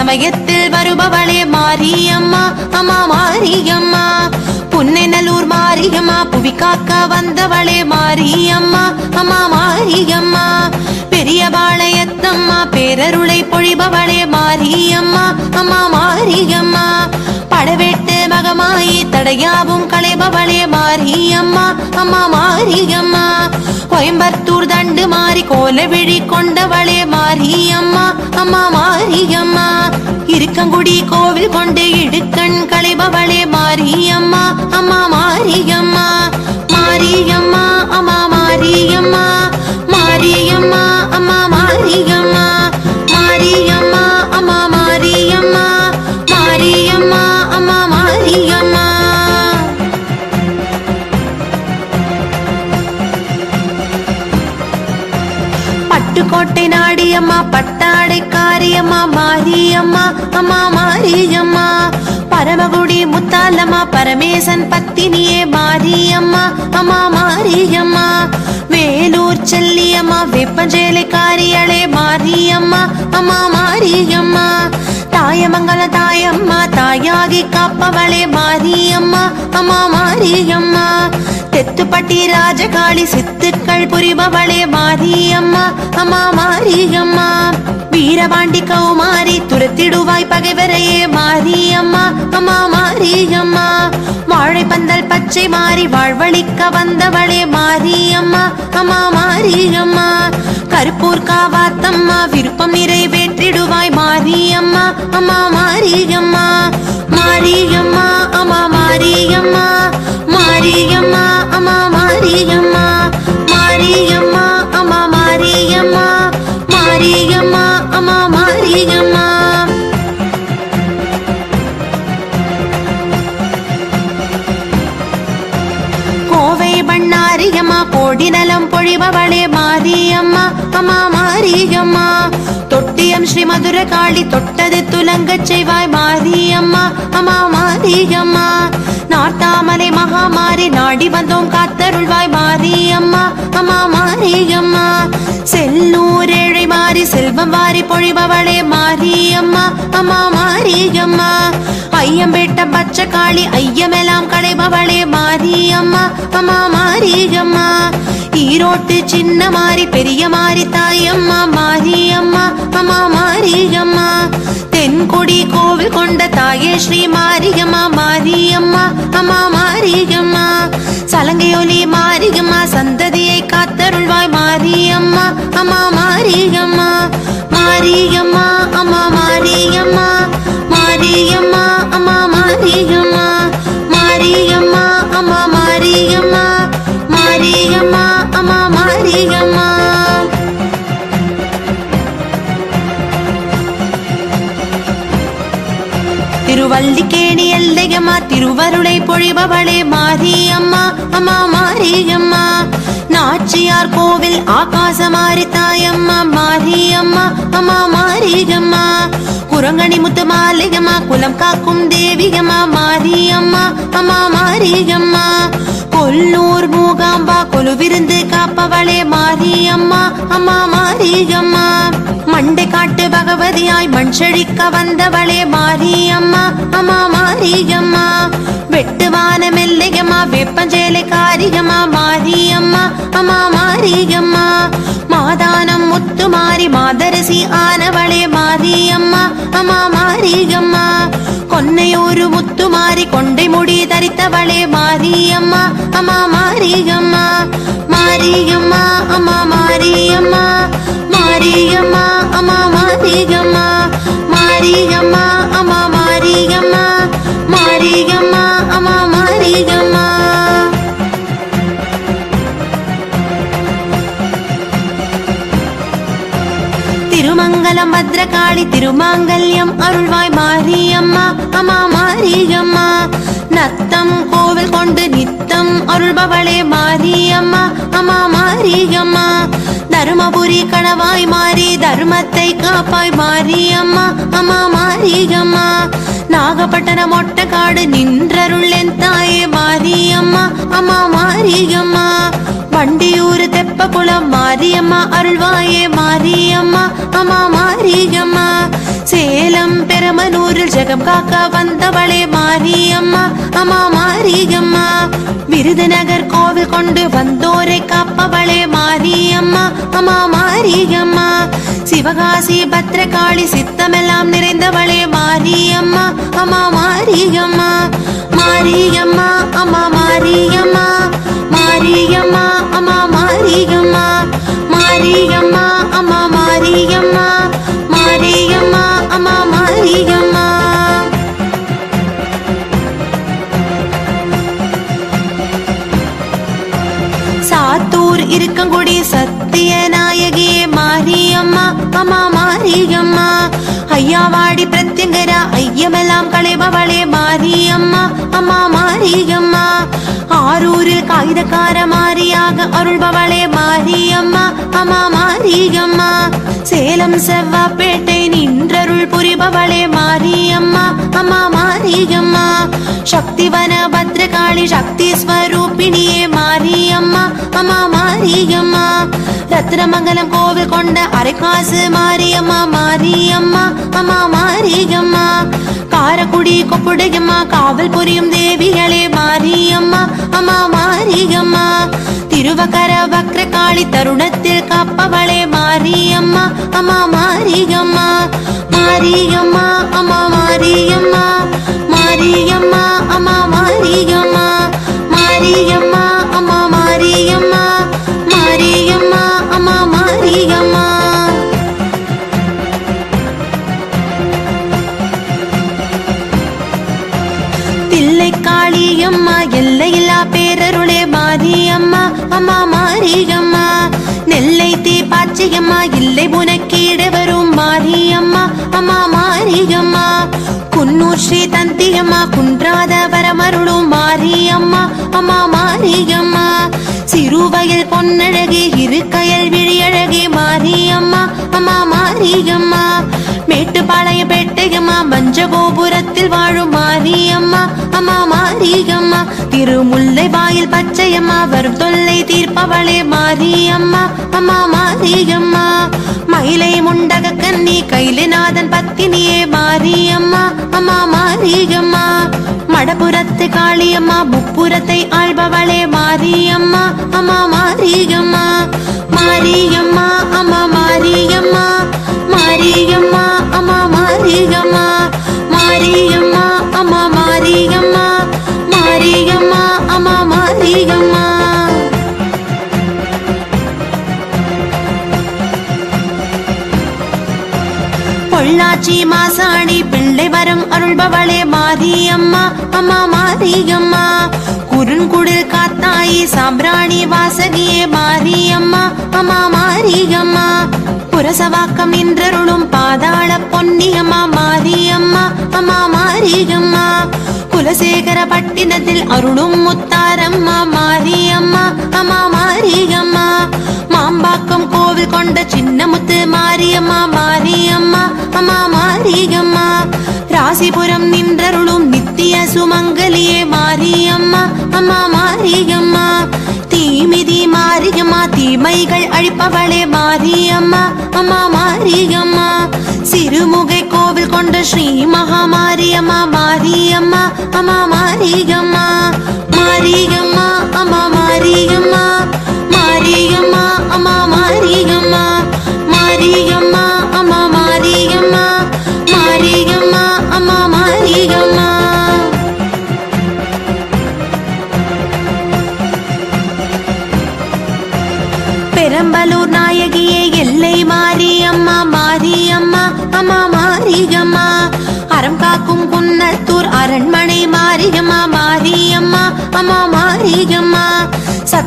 சமயத்தில் வருபவளே மாரியம்மா அம்மா மாரியம்மா. புன்னெனலூர் மாரியம்மா புவி காக்க வந்தவளே மாரியம்மா அம்மா மாரியம்மா. பெரிய பாளையத்தம்மா பேரருளை பொழிபவளே மாரியம்மா அம்மா மாரியம்மா. மகமாயி தடையாவும் களைபவளே மாறி அம்மா அம்மா மாறி அம்மா கோயம்பத்தூர் தண்டு மாறி கோல விழி கொண்டவளே மாறி அம்மா அம்மா மாறி அம்மா இருக்கங்குடி கோவில் கொண்டு இடுக்கண் களைபவளே மாறி அம்மா அம்மா மாறி அம்மா மாறி அம்மா அம்மா மாறி அம்மா மாறி அம்மா அம்மா மாறி அம்மா மாரியம்மா அம்மா மாரியம்மா. பரமகுடி முத்தாலம்மா பரமேசன் பத்தினியே மாரியம்மா. அம்மா மாரியம்மா. வேலூர் செல்லியம்மா வெப்பஞ்சேலை காரியளே மாரியம்மா. அம்மா மாரியம்மா. தாயமங்கல தாயம்மா தாயாகி காப்பவளே மாரியம்மா அம்மா மாரியம்மா. தெத்துப்பட்டி ராஜகாளி சித்துக்கள் புரிபவளே மாரியம்மா அம்மா மாரியம்மா. வீரபாண்டி கௌமாரி துரத்திடுவாய் பகைவரையே மாரியம்மா அம்மா மாரியம்மா. வாழைப்பந்தல் பச்சை மாறி வாழ்வழிக்க வந்தவளே மாரியம்மா அம்மா மாரியம்மா. கருப்பூர் காவாத்தம்மா விருப்பம் நிறைவேற்றிடுவாய் மாரியம்மா அம்மா மாரியம்மா மாரியம்மா அம்மா மாரியம்மா மாரியம்மா அம்மா மாரியம்மா மாரிய அம்மா மாரியம்மா தொட்டியம் ஸ்ரீ மதுர காளி தொட்டது துலங்க செய்வாய் மாரியம்மா. அம்மா மாரியம்மா நாட்டாமலை மகாமாரி நாடி வந்தோம் காத்தருள்வாய் மாரியம்மா. அம்மா மாரியம்மா செல்லூர் ஏழை மாறி செல்வம் வாரி பொழிபவளே மாரியம்மா. அம்மா மாரியம்மா ஐயம்பேட்ட பச்சை காளி ஐயமெல்லாம் களைபவளே மாரியம்மா. அம்மா மாரியம்மா ஈரோட்டு சின்ன மாறி பெரிய மாறி தாயம்மா மாரியம்மா அம்மா மாரியம்மா. தென்கொடி கோவில் கொண்ட தாயே ஸ்ரீ மாரியம்மா மாரியம்மா அம்மா மாரியம்மா. சலங்கையொலி மாரியம்மா சந்ததியை காத்தருள்வாய் மாரியம்மா அம்மா மாரியம்மா. மாரியம்மா அம்மா மாரியம்மா. மாரியம்மா அம்மா மாரியம்மா. மாரியம்மா அம்மா மாரியம்மா. திருவல்லிக்கேணி எல்லையம்மா திருவருளை பொழிபவளே மாரியம்மா அம்மா மாரியம்மா. நாச்சியார் கோவில் ஆகாசமாரி தாயம்மா மாரியம்மா அம்மா மாரியம்மா. குரங்கணி முத்து மாலிகம்மா குலம் காக்கும் தேவிகம்மா மாரியம்மா அம்மா மாரியம்மா. கொல்லூர் மூகாம்பா கொலுவிருந்து காப்பவளே மாரியம்மா அம்மா மாரியம்மா மண்டை காட்டு பகவதியாய் மண் செழிக்க வந்தவளே மாரியம்மா அம்மா மாரியம்மா வெட்டுவான மெல்லையம்மா வெப்பஞ்சேலை காரியம்மா மாரியம்மா அம்மா மாரியம்மா மாதானம் முத்து மாறி மாதரசி ஆனவளே மாரியம்மா அம்மா மாரியம்மா பொன்னை ஒரு முத்து மாறி கொண்டை முடி தரித்தவளே மாரியம்மா அம்மா மாரியம்மா மாரியம்மா அம்மா மாரியம்மா மாரியம்மா அம்மா மாரியம்மா மாரியம்மா. பத்ரகாளி திருமாங்கல்யம் அருள்வாய் மாரியம்மா அம்மா மாரியம்மா. நத்தம் கோவில் கொண்டு நித்தம் அருள்பவளே மாரியம்மா அம்மா மாரியம்மா. தருமபுரி கணவாய் மாறி தர்மத்தை காப்பாய் மாரியம்மா அம்மா மாரியம்மா. நாகப்பட்டினம் ஒட்டக்காடு நின்றருள் என் தாயே மாரியம்மா அம்மா மாரியம்மா. வண்டியூர் தெப்பகுளம் மாரியம்மா அருள்வாயே மாரியம்மா அம்மா மாரியம்மா. சேலம் சேலம் பெருமனூரில் ஜெகம் காக்க வந்தவளே மாரியம்மா அம்மா மாரியம்மா. விருதுநகர் கோவில் கொண்டு வந்தோரை காப்பவளே மாரியம்மா அம்மா மாரியம்மா. சிவகாசி பத்ரகாளி சித்தமெல்லாம் நிறைந்தவளே மாரியம்மா அம்மா மாரியம்மா. மாரியம்மா அம்மா மாரியம்மா. மாரியம்மா அம்மா மாரியம்மா மாரியம்மா அம்மா மாரியம்மா. ஐயமெல்லாம் களைபவளே மாரியம்மா அம்மா மாரியம்மா. ஆரூரில் காகிதக்கார மாரியாக அருள்பவளே மாரியம்மா அம்மா மாரியம்மா. சேலம் செவ்வாப்பேட்டை நின்றருள் புரிபவளே மாரியம்மா அம்மா மாரியம்மா. சக்திவன பத்ரகாளி சக்தி ஸ்வரூபிணியே சத்திரமங்கலம் கோவில் கொண்ட அரைக்காசு மாரியம்மா மாரியம்மா அம்மா மாரியம்மா. காரக்குடி கொப்புடையம்மா காவல் புரியும் தேவிகளே மாரியம்மா அம்மா மாரியம்மா. திருவக்கர வக்ரகாளி தருணத்தில் காப்பவளே மாரியம்மா அம்மா மாரியம்மா. மாரியம்மா அம்மா மாரியம்மா. மாரிய ஸ்ரீ தந்தியம்மா குன்றாத வரமருளும் மாரியம்மா அம்மா மாரியம்மா. சிறுவயல் பொன்னழகி இருக்கையல் விழியழகி மாரியம்மா அம்மா மாரியம்மா. மேட்டுப்பாளைய பேட்டையம்மா மஞ்ச கோபுரத்தில் வாழும் மாரியம்மா அம்மா மாரியம்மா. திருமுல்லை வாயில் பச்சையம்மா வரும் தொல்லை தீர்ப்பவளே மாரியம்மா அம்மா மாரியம்மா. மயிலை முண்டக கன்னி கைலிநாதன் பத்தினியே மாரியம்மா அம்மா அதிகம்மா மடபுரத்து காளியம்மா முப்புறத்தை ஆள்பவளே மாரியம்மா. அம்மா மாரியம்மா. மாரியம்மா அம்மா மாரியம்மா. மாரியம்மா அம்மா மாரியம்மா. மீனாட்சி மாசாணி பிள்ளை வரும் அருள்பவளே மாரியம்மா அம்மா மாரியம்மா. குறுங்குடில் காத்தாயி சாம்பிராணி வாசகியே மாரியம்மா அம்மா மாரியம்மா. புரசவாக்கம் நின்றருளும் பாதாள பொன்னியம்மா மாரியம்மா அம்மா மாரியம்மா. குலசேகர பட்டினத்தில் அருளும் முத்தாரம்மா மாரியம்மா அம்மா மாரியம்மா. மாம்பாக்கம் கோவில் கொண்ட சின்னமுத்து மாரியம்மா மாரியம்மா அம்மா ராசிபுரம் நின்றருளும் நித்திய சுமங்கலியே மாரியம்மா அம்மா மாரியம்மா. தீமிதி மாரியம்மா தீமைகள் அழிப்பவளே மாரியம்மா அம்மா மாரியம்மா. சிறுமுகை கோவில் கொண்ட ஸ்ரீ மகா மாரியம்மா மாரியம்மா அம்மா மாரியம்மா. மாரியம்மா அம்மா மாரியம்மா. மாரியம்மா அம்மா மாரியம்மா. மாரியம்மா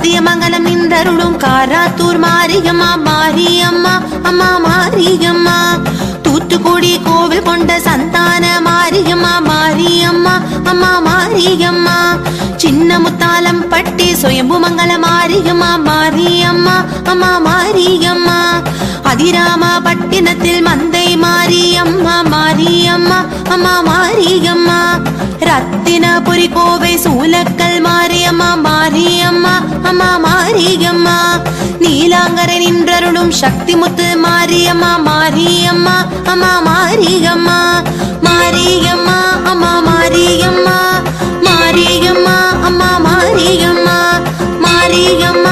சத்தியமங்கலம் நின்றருளும் காராத்தூர் மாரியம்மா மாரியம்மா அம்மா மாரியம்மா. தூத்துக்குடி கோவில் கொண்ட சந்தான மாரியம்மா மாரியம்மா அம்மா மாரியம்மா. சின்ன முத்தாலம் பட்டி சுயம்பு மங்கள மாரியம்மா மாரியம்மா அம்மா மாரியம்மா. அதிராம பட்டினத்தில் மந்தை மாரியம்மா மாரியம்மா அம்மா மாரியம்மா. ரத்தினபுரி கோவை சூலக்கல் மாரியம்மா மாரியம்மா அம்மா மாரியம்மா. நீலாங்கரை நின்றருளும் சக்தி முத்து மாரியம்மா மாரியம்மா அம்மா மாரியம்மா. மாரியம்மா அம்மா மாரியம்மா. மாரியம்மா அம்மா மாரியம்மா. மாரியம்மா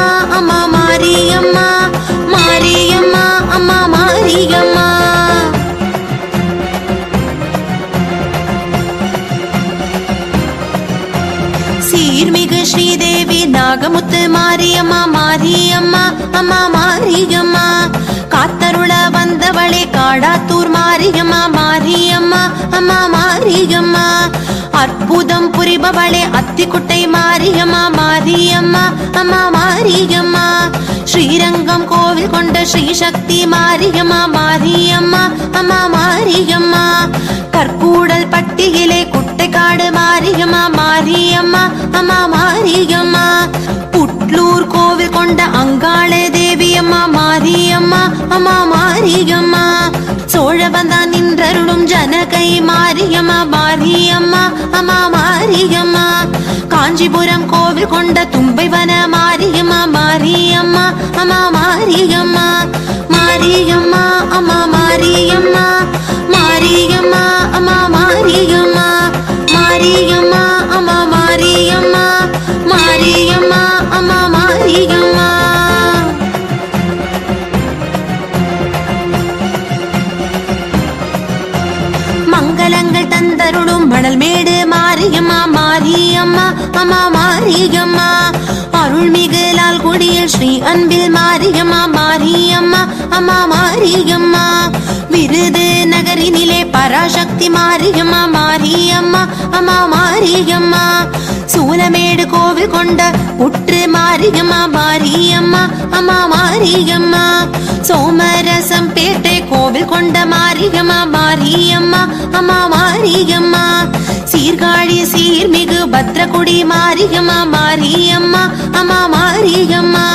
மாரியம்மா மாரியம்மா அம்மா மாரியம்மா. காத்தருள வந்தவளே காடாத்தூர் மாரியம்மா மாரியம்மா அம்மா மாரியம்மா. அற்புதம் புரிபவளே அத்திக்குட்டை மாரியம்மா மாரியம்மா அம்மா மாரியம்மா. ஸ்ரீரங்கம் கோவில் கொண்ட ஸ்ரீசக்தி மாரியம்மா மாரியம்மா அம்மா மாரியம்மா. கற்கூடல் பட்டியிலே குட்டைக்காடு மாரியம்மா மாரியம்மா அம்மா மாரியம்மா. புட்டு புட்லூர் கோவில் கொண்ட அங்காளே தேவி அம்மா மாரியம்மா அம்மா மாரியம்மா. சோழவந்தான் நின்றருளும் ஜனகை மாரியம்மா மாரியம்மா அம்மா மாரியம்மா. காஞ்சிபுரம் கோவில் கொண்ட தும்பை வன மாரியம்மா மாரியம்மா அம்மா மாரியம்மா. மாரியம்மா அம்மா மாரியம்மா. மாரியம்மா அம்மா மாரியம்மா. அருள்மிகு லால்குடியில் ஸ்ரீ அன்பில் மாரியம்மா மாரியம்மா அம்மா மாரியம்மா. விருது நகரினிலே பராசக்தி மாரியம்மா மாரியம்மா அம்மா மாரியம்மா. சூலமேடு கோவில் கொண்ட உற்று மாரியம்மா மாரியம்மா அம்மா மாரியம்மா. சோமரசம் பேட்டை கோவில் கொண்ட மாரியம்மா மாரியம்மா அம்மா மாரியம்மா. சீர்காழி சீர்மிகு பத்ரகுடி மாரியம்மா மாரியம்மா அம்மா மாரியம்மா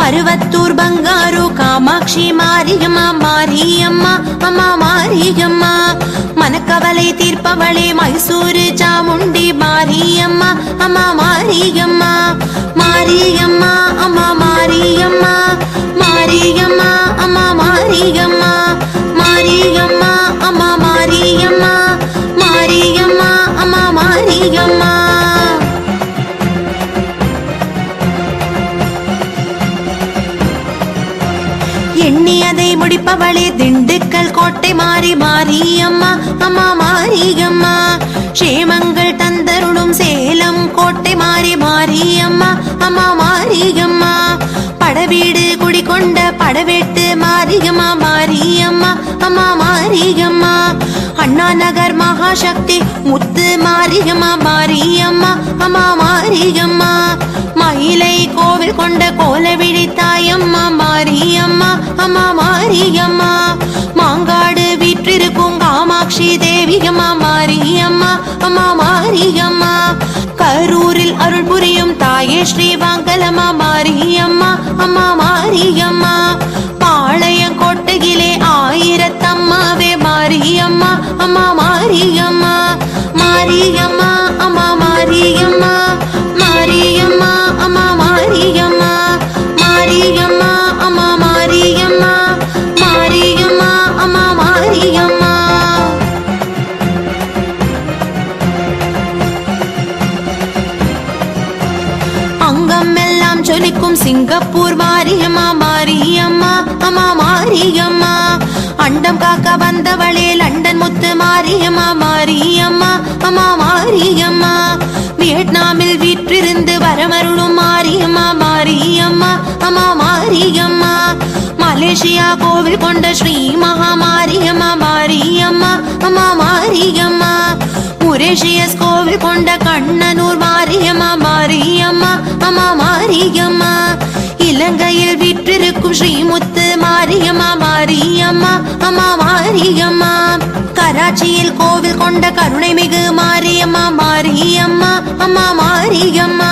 மருவத்தூர் பங்காரு காமாட்சி மாரியம்மா மாரியம்மா அம்மா மாரியம்மா. மனக்கவலை தீர்ப்பவளே மைசூரு சாமுண்டி மாரியம்மா அம்மா மாரியம்மா. மாறி மாரியம்மா அம்மா மாரியம்மா. க்ஷேமங்கள் தந்தருளும் சேலம் கோட்டை மாறி மாரியம்மா அம்மா மாரியம்மா. படவீடு குடிக்கொண்ட படவெட்டு மாரியம்மா மாரியம்மா அம்மா மாரியம்மா. அண்ணா நகர் மகாசக்தி முத்து மாரியம்மா மாரியம்மா அம்மா மாரியம்மா. மயிலை கோவில் கொண்ட கோலவிழி தாயம்மா மாரியம்மா அம்மா மாரியம்மா. மாங்காடு வீற்றிருக்கும் காமாட்சி தேவி அம்மா மாரியம்மா அம்மா மாரியம்மா கரூரில் அருள் புரியும் தாயே ஸ்ரீவாங்கலம்மா மாரியம்மா அம்மா மாரியம்மா பாளையம் கொட்டகிலே ஆயிரத்தம்மாவே மாரியம்மா அம்மா மாரியம்மா மாரியம்மா அம்மா. மாரியம்மா இருக்கும் சிங்கப்பூர் மாரியம்மா மாரியம்மா அம்மா மாரியம்மா. அண்டம் காக்க வந்தவளே லண்டன் முத்து மாரியம்மா மாரியம்மா அம்மா மாரியம்மா. வியட்நாமில் வீற்றிருந்து வரமருளும் மாரியம்மா மாரியம்மா அம்மா மாரியம்மா. மலேசியா கோவில் கொண்ட ஸ்ரீ மகா மாரியம்மா மாரியம்மா அம்மா மாரியம்மா. முரேஷியஸ் கோவில் கொண்ட கண்ணனூர் மாரியம்மா மாரியம்மா அம்மா மாரியம்மா. இலங்கையில் விற்றிருக்கும் ஸ்ரீமுத்து மாரியம்மா மாரியம்மா அம்மா மாரியம்மா. கராச்சியில் கோவில் கொண்ட கருணை மிகு மாரியம்மா மாரியம்மா அம்மா மாரியம்மா.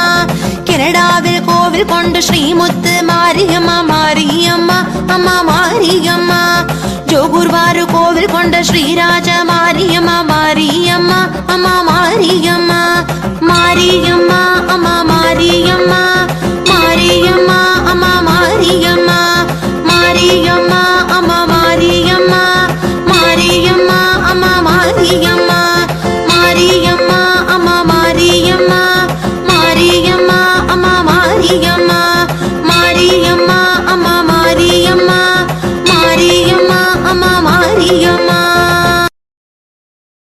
கனடாவில் கோவில் கொண்டு ஸ்ரீமுத்து மாரியம்மா மாரியம்மா அம்மா மாரியம்மா. ஜோகூர்வாறு கோவில் கொண்ட ஸ்ரீராஜ மாரியம்மா மாரியம்மா அம்மா மாரியம்மா. மாரியம்மா.